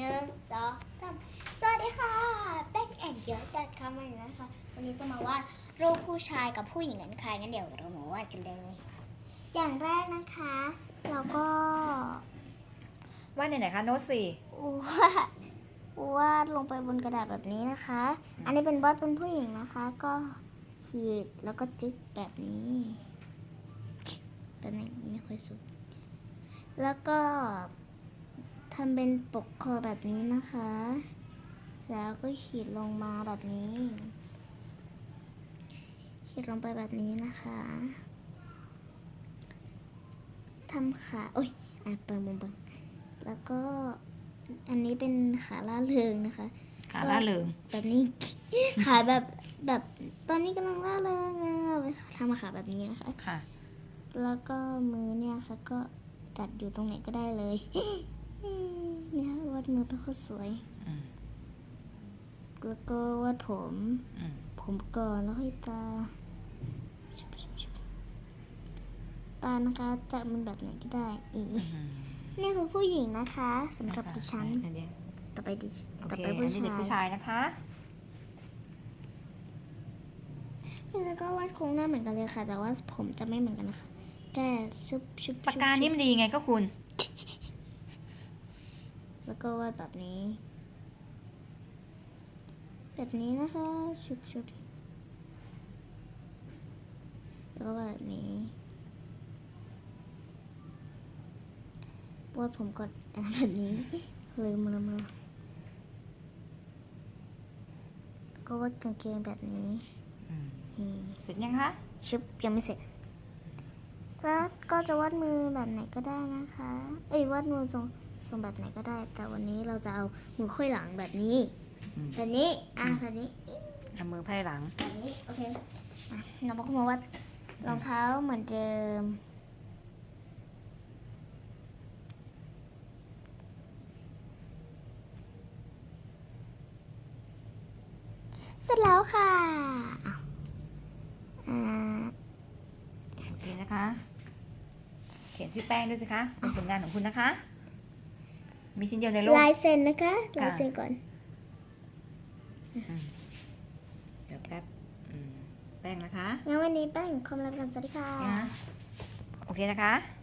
หนึ่งสองสามสวัสดีค่ะแป้งแอนเยอะจัดคำใหม่นะคะ วันนี้จะมาวาดรูปผู้ชายกับผู้หญิงกันใครงั้นเดี๋ยวเรามาวาดกันเลย อย่างแรกนะคะ เราก็วาดไหนๆคะโน้ตสี่วาดวาดลงไปบนกระดาษแบบนี้นะคะ อันนี้เป็นวาดเป็นผู้หญิงนะคะ ก็ขีดแล้วก็จึ๊กแบบนี้เป็นอย่างนี้ไม่ค่อยสุด แล้วก็ ทำเป็นปกคอแบบนี้นะคะ แล้วก็ขีดลงมาแบบนี้ ขีดลงไปแบบนี้นะคะทำขาโอ้ยอะเปิงเปิงเปิงแล้วก็อันนี้เป็นขาล่าเริงนะคะ ขาล่าเริงแบบนี้ ขาแบบแบบตอนนี้กำลังล่าเริงอะไปทำขาแบบนี้นะคะ ค่ะ แล้วก็มือเนี่ยค่ะก็จัดอยู่ตรงไหนก็ได้เลย เนี่ยวาดมือเป็นคนสวย อืมแล้วก็วาดผม อืมผมก่อนแล้วค่อยตาชุบชุบชุบตานะคะจัดมันแบบไหนก็ได้อีนี่คือผู้หญิงนะคะสำหรับดิฉัน อันเดียวต่อไปดิฉโอต่อเคไปอันผู้นี้เด็กผู้ชายชายนะคะแล้วก็วาดโครงหน้าเหมือนกันเลยค่ะ แต่ว่าผมจะไม่เหมือนกันนะคะแค่ชุบชุบปากชุบกานี่ชุบมันดีไงก็คุณ แล้วก็วาดแบบนี้ แบบนี้นะคะชุบชุบแล้วก็วาดแบบนี้วาดผมกดอ่าแบบนี้ลืมลืมลืมก็วาดกางเกงแบบนี้อืมนี่เสร็จยังคะชุบยังไม่เสร็จแล้วก็จะวาดมือแบบไหนก็ได้นะคะ เอ้ยวาดมือทรง ทรงแบบไหนก็ได้ แต่วันนี้เราจะเอามือค่อยหลังแบบนี้ อืม แบบนี้ อะแบบนี้เอามือไพ่หลัง แบบนี้ โอเคอะเราก็มาวัดรองเท้าเหมือนเดิม เสร็จแล้วค่ะอ้าวอ่า โอเคนะคะ เขียนชื่อแป้งด้วยสิคะ เป็นผลงานของคุณนะคะ มีชิ้นเดียวในโลก ลายเซ็นนะคะลายเซ็นก่อนเดี๋ยวแป๊บอืมแป้งนะคะ งั้นวันนี้แป้งคอมรับกันสวัสดีค่ะนะโอเคนะคะ